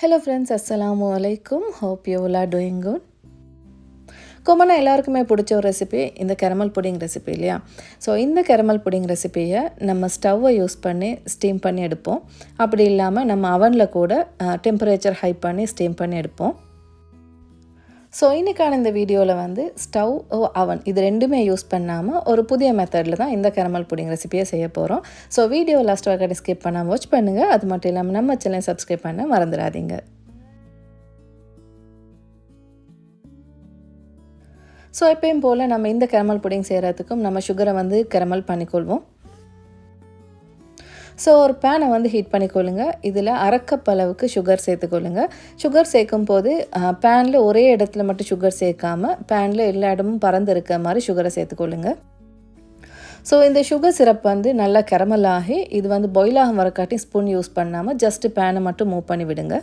Hello friends அஸ்ஸலாமு அலைக்கும் hope you are doing good கொமனாக எல்லாருக்குமே பிடிச்ச ஒரு ரெசிபி இந்த கெரமல் புடிங் ரெசிபி இல்லையா? ஸோ இந்த கெரமல் புடிங் ரெசிபியை நம்ம ஸ்டவ்வை யூஸ் பண்ணி ஸ்டீம் பண்ணி எடுப்போம். அப்படி இல்லாமல் நம்ம அவனில் கூட டெம்பரேச்சர் ஹை பண்ணி ஸ்டீம் பண்ணி எடுப்போம். ஸோ இன்றைக்கான இந்த வீடியோவில் வந்து ஸ்டவ் ஓ அவன் இது ரெண்டுமே யூஸ் பண்ணாமல் ஒரு புதிய மெத்தடில் தான் இந்த கரமல் புடிங் ரெசிபியை செய்ய போகிறோம் ஸோ வீடியோ லாஸ்ட் வரைக்கும் ஸ்கிப் பண்ணாமல் வாட்ச் பண்ணுங்கள் அது மட்டும் இல்லாமல் நம்ம சேனலை சப்ஸ்கிரைப் பண்ண மறந்துடாதீங்க. ஸோ எப்பயும் போல் நம்ம இந்த கரமல் புடிங் செய்கிறதுக்கும் நம்ம சுகரை வந்து கரமல் பண்ணிக்கொள்வோம். ஸோ ஒரு பேனை வந்து ஹீட் பண்ணிக்கொள்ளுங்க. இதில் அரைக்கப் அளவுக்கு சுகர் சேர்த்துக்கொள்ளுங்க. சுகர் சேர்க்கும் போது பேனில் ஒரே இடத்துல மட்டும் சுகர் சேர்க்காம பேனில் எல்லா இடமும் பறந்து இருக்க மாதிரி சுகரை சேர்த்துக்கொள்ளுங்க. ஸோ இந்த சுகர் சிரப் வந்து நல்லா கெரமல் ஆகி இது வந்து பாயில் ஆகும் வரக்காட்டி ஸ்பூன் யூஸ் பண்ணாமல் ஜஸ்ட்டு பேனை மட்டும் மூவ் பண்ணி விடுங்க.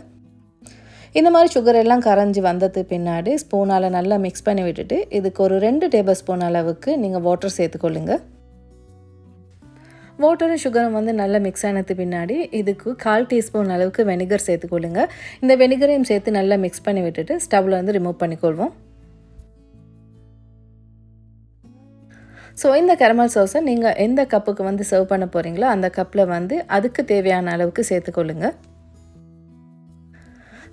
இந்த மாதிரி சுகர் எல்லாம் கரைஞ்சி வந்தது பின்னாடி ஸ்பூனால் நல்லா மிக்ஸ் பண்ணி விட்டுட்டு இதுக்கு ஒரு ரெண்டு டேபிள் ஸ்பூன் அளவுக்கு நீங்கள் வாட்டர் சேர்த்துக்கொள்ளுங்கள் வாட்டரும் சுகரும் வந்து நல்லா மிக்ஸ் ஆனது பின்னாடி இதுக்கு கால் டீஸ்பூன் அளவுக்கு வெனிகர் சேர்த்துக்கொள்ளுங்க. இந்த வெனிகரையும் சேர்த்து நல்லா மிக்ஸ் பண்ணி விட்டுட்டு ஸ்டவ்வில் வந்து ரிமூவ் பண்ணிக்கொள்வோம். ஸோ இந்த கரமல் சோஸை நீங்கள் எந்த கப்புக்கு வந்து சர்வ் பண்ண போகிறீங்களோ அந்த கப்பில் வந்து அதுக்கு தேவையான அளவுக்கு சேர்த்துக்கொள்ளுங்க.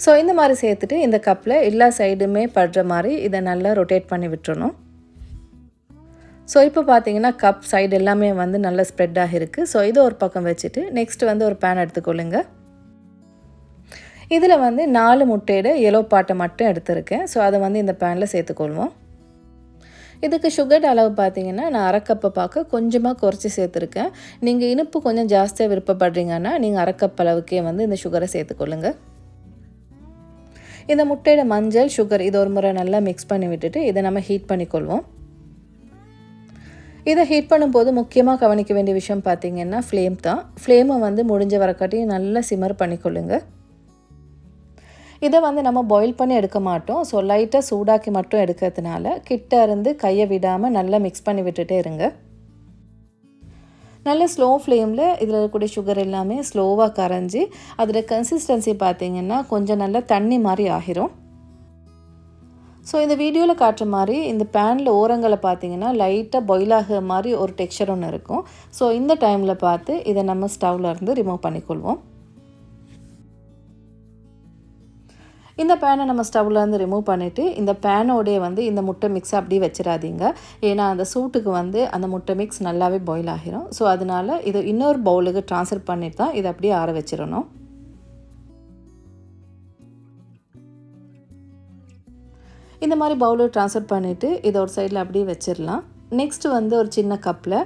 ஸோ இந்த மாதிரி சேர்த்துட்டு இந்த கப்பில் எல்லா சைடுமே படுற மாதிரி இதை நல்லா ரொட்டேட் பண்ணி விட்டுறணும். ஸோ இப்போ பார்த்தீங்கன்னா கப் சைடு எல்லாமே வந்து நல்லா ஸ்ப்ரெட் ஆகிருக்கு ஸோ இதை ஒரு பக்கம் வச்சுட்டு நெக்ஸ்ட் வந்து ஒரு பேன் எடுத்துக்கொள்ளுங்க. இதில் வந்து நாலு முட்டையிட எலோ பாட்டை மட்டும் எடுத்திருக்கேன். ஸோ அதை வந்து இந்த பேனில் சேர்த்துக்கொள்வோம். இதுக்கு சுகர் அளவு பார்த்தீங்கன்னா நான் அரைக்கப்பை பார்க்க கொஞ்சமாக குறைச்சி சேர்த்துருக்கேன். நீங்கள் இனிப்பு கொஞ்சம் ஜாஸ்தியாக விருப்பப்படுறீங்கன்னா நீங்கள் அரைக்கப் அளவுக்கே வந்து இந்த சுகரை சேர்த்துக்கொள்ளுங்க. இந்த முட்டையோட மஞ்சள் சுகர் இது ஒரு முறை நல்லா மிக்ஸ் பண்ணி விட்டுட்டு இதை நம்ம ஹீட் பண்ணிக்கொள்வோம். இதை ஹீட் பண்ணும்போது முக்கியமாக கவனிக்க வேண்டிய விஷயம் பார்த்திங்கன்னா ஃப்ளேம் தான். ஃப்ளேமை வந்து முடிஞ்ச வரக்காட்டியும் நல்லா சிமர் பண்ணிக்கொள்ளுங்க. இதை வந்து நம்ம பாயில் பண்ணி எடுக்க மாட்டோம். ஸோ லைட்டாக சூடாக்கி மட்டும் எடுக்கிறதுனால கிட்ட இருந்து கையை விடாமல் நல்லா மிக்ஸ் பண்ணி விட்டுட்டே இருங்க. நல்ல ஸ்லோ ஃப்ளேமில் இதில் இருக்கக்கூடிய சுகர் எல்லாமே ஸ்லோவாக கரைஞ்சி அதில் கன்சிஸ்டன்சி பார்த்திங்கன்னா கொஞ்சம் நல்லா தண்ணி மாதிரி ஆகிரும். ஸோ இந்த வீடியோவில் காட்டுற மாதிரி இந்த பேனில் ஓரங்களை பார்த்தீங்கன்னா லைட்டாக பாயில் ஆகிற மாதிரி ஒரு டெக்ஸ்சர் ஒன்று இருக்கும். ஸோ இந்த டைமில் பார்த்து இதை நம்ம ஸ்டவ்வில் இருந்து ரிமூவ் பண்ணிக்கொள்வோம். இந்த பேனை நம்ம ஸ்டவ்லேருந்து ரிமூவ் பண்ணிவிட்டு இந்த பேனோடைய வந்து இந்த முட்டை மிக்ஸை அப்படியே வச்சிடாதீங்க. ஏன்னா அந்த சூட்டுக்கு வந்து அந்த முட்டை மிக்ஸ் நல்லாவே பாயில் ஆகிரும். ஸோ அதனால் இதை இன்னொரு பவுலுக்கு ட்ரான்ஸ்ஃபர் பண்ணிட்டு தான் இதை அப்படியே ஆற வச்சிடணும். இந்த மாதிரி பவுலில் ட்ரான்ஸ்ஃபர் பண்ணிவிட்டு இதை ஒரு சைடில் அப்படியே வச்சிடலாம். நெக்ஸ்ட்டு வந்து ஒரு சின்ன கப்பில்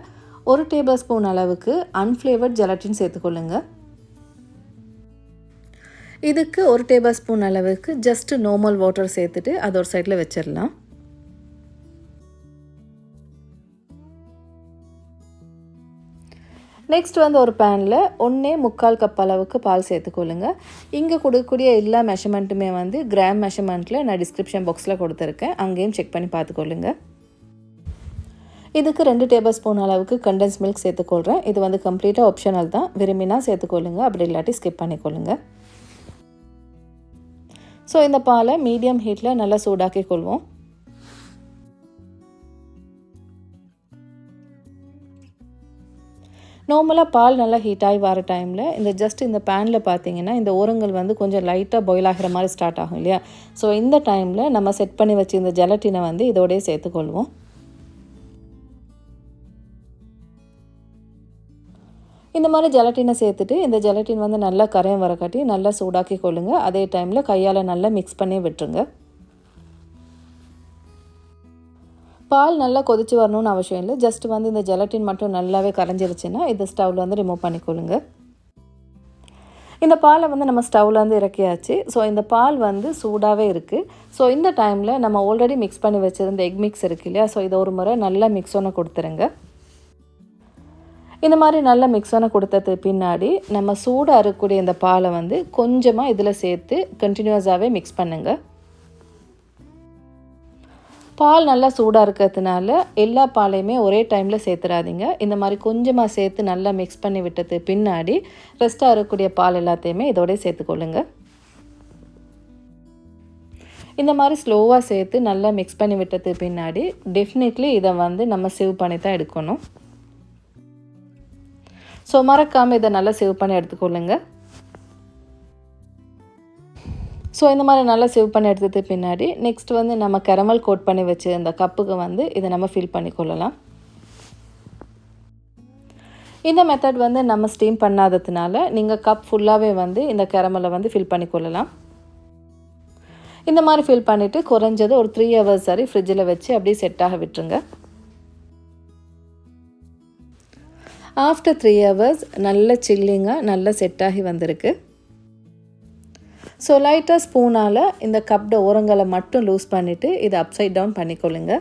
ஒரு டேபிள் ஸ்பூன் அளவுக்கு அன்ஃப்ளேவர்ட் ஜெலட்டின் சேர்த்துக்கொள்ளுங்க. இதுக்கு ஒரு டேபிள் ஸ்பூன் அளவுக்கு ஜஸ்ட்டு நார்மல் வாட்டர் சேர்த்துட்டு அதை ஒரு சைடில் வச்சிடலாம். நெக்ஸ்ட் வந்து ஒரு பேனில் ஒன்றே முக்கால் கப் அளவுக்கு பால் சேர்த்துக்கொள்ளுங்க. இங்கே கொடுக்கக்கூடிய எல்லா மெஷர்மெண்ட்டுமே வந்து கிராம் மெஷர்மெண்ட்டில் நான் டிஸ்கிரிப்ஷன் பாக்ஸில் கொடுத்துருக்கேன். அங்கேயும் செக் பண்ணி பார்த்துக்கொள்ளுங்க. இதுக்கு ரெண்டு டேபிள் ஸ்பூன் அளவுக்கு கண்டென்ஸ் மில்க் சேர்த்துக்கொள்கிறேன் இது வந்து கம்ப்ளீட்டாக ஆப்ஷனல் தான். விரும்பினா சேர்த்துக்கொள்ளுங்க. அப்படி இல்லாட்டி ஸ்கிப் பண்ணிக்கொள்ளுங்க. ஸோ இந்த பாலை மீடியம் ஹீட்டில் நல்லா சூடாக்கி கொள்வோம் நார்மலாக பால் நல்லா ஹீட் ஆகி வர டைமில் இந்த ஜஸ்ட் இந்த பேனில் பார்த்தீங்கன்னா இந்த ஓரங்கள் வந்து கொஞ்சம் லைட்டாக பாயில் ஆகிற மாதிரி ஸ்டார்ட் ஆகும் இல்லையா? ஸோ இந்த டைமில் நம்ம செட் பண்ணி வச்சு இந்த ஜெலட்டினை வந்து இதோடய சேர்த்துக்கொள்வோம். இந்த மாதிரி ஜெலட்டினை சேர்த்துட்டு இந்த ஜெலட்டின் வந்து நல்லா கரையம் வரக்காட்டி நல்லா சூடாக்கி கொள்ளுங்கள் அதே டைமில் கையால் நல்லா மிக்ஸ் பண்ணி விட்டுருங்க. பால் நல்லா கொதிச்சு வரணும்னு அவசியம் இல்லை. ஜஸ்ட் வந்து இந்த ஜெலட்டின் மட்டும் நல்லாவே கரைஞ்சிருச்சுன்னா இந்த ஸ்டவ்வில் வந்து ரிமூவ் பண்ணிக்கொள்ளுங்க இந்த பாலை வந்து நம்ம ஸ்டவ்வில் வந்து இறக்கியாச்சு. ஸோ இந்த பால் வந்து சூடாகவே இருக்குது ஸோ இந்த டைமில் நம்ம ஆல்ரெடி மிக்ஸ் பண்ணி வச்சுருந்த எக் மிக்ஸ் இருக்குது இல்லையா? ஸோ இதை ஒரு முறை நல்லா மிக்ஸ் ஒன்று கொடுத்துருங்க. இந்த மாதிரி நல்லா மிக்ஸ் ஒன்று கொடுத்தது பின்னாடி நம்ம சூடாக இருக்கக்கூடிய இந்த பாலை வந்து கொஞ்சமாக இதில் சேர்த்து கண்டினியூஸாகவே மிக்ஸ் பண்ணுங்கள் பால் நல்லா சூடாக இருக்கிறதுனால எல்லா பாலையுமே ஒரே டைமில் சேர்த்துறாதீங்க. இந்த மாதிரி கொஞ்சமாக சேர்த்து நல்லா மிக்ஸ் பண்ணி விட்டது பின்னாடி ரெஸ்ட்டாக இருக்கக்கூடிய பால் எல்லாத்தையுமே இதோடய சேர்த்துக்கொள்ளுங்க. இந்த மாதிரி ஸ்லோவாக சேர்த்து நல்லா மிக்ஸ் பண்ணி விட்டது பின்னாடி டெஃபினெட்லி இதை வந்து நம்ம சேவ் பண்ணி தான் எடுக்கணும். ஸோ மறக்காமல் இதை நல்லா சேவ் பண்ணி எடுத்துக்கொள்ளுங்கள் ஸோ இந்த மாதிரி நல்லா சேவ் பண்ணி எடுத்தது பின்னாடி நெக்ஸ்ட் வந்து நம்ம கரமல் கோட் பண்ணி வச்சு இந்த கப்புக்கு வந்து இதை நம்ம ஃபில் பண்ணி கொள்ளலாம். இந்த மெத்தட் வந்து நம்ம ஸ்டீம் பண்ணாததுனால நீங்கள் கப் ஃபுல்லாகவே வந்து இந்த கரமலை வந்து ஃபில் பண்ணி கொள்ளலாம். இந்த மாதிரி ஃபில் பண்ணிவிட்டு குறைஞ்சது ஒரு த்ரீ ஹவர்ஸ் வரை ஃப்ரிட்ஜில் வச்சு அப்படியே செட்டாக விட்டுருங்க. ஆஃப்டர் த்ரீ ஹவர்ஸ் நல்ல சில்லிங்காக நல்லா செட்டாகி வந்திருக்கு. ஸோ லைட்டாக ஸ்பூனால் இந்த கப்ட ஓரங்களை மட்டும் லூஸ் பண்ணிவிட்டு இதை அப்சைட் டவுன் பண்ணிக்கொள்ளுங்க.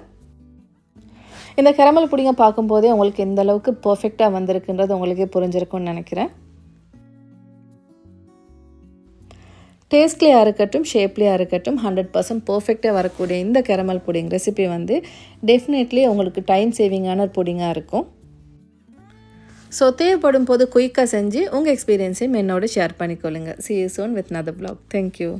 இந்த கரமல் புடிங்க பார்க்கும்போதே உங்களுக்கு எந்த அளவுக்கு பர்ஃபெக்டாக வந்திருக்குன்றது உங்களுக்கே புரிஞ்சிருக்கும்னு நினைக்கிறேன். டேஸ்ட்லியாக இருக்கட்டும் ஷேப்லேயாக இருக்கட்டும் ஹண்ட்ரட் பர்சன்ட் பர்ஃபெக்டாக வரக்கூடிய இந்த கரமல் புடிங் ரெசிபி வந்து டெஃபினெட்லி உங்களுக்கு டைம் சேவிங்கான புடிங்காக இருக்கும். ஸோ தேவைப்படும் போது குயிக்காக செஞ்சு உங்கள் எக்ஸ்பீரியன்ஸையும் என்னோட share பண்ணிக்கொள்ளுங்கள் see you soon with another blog thank you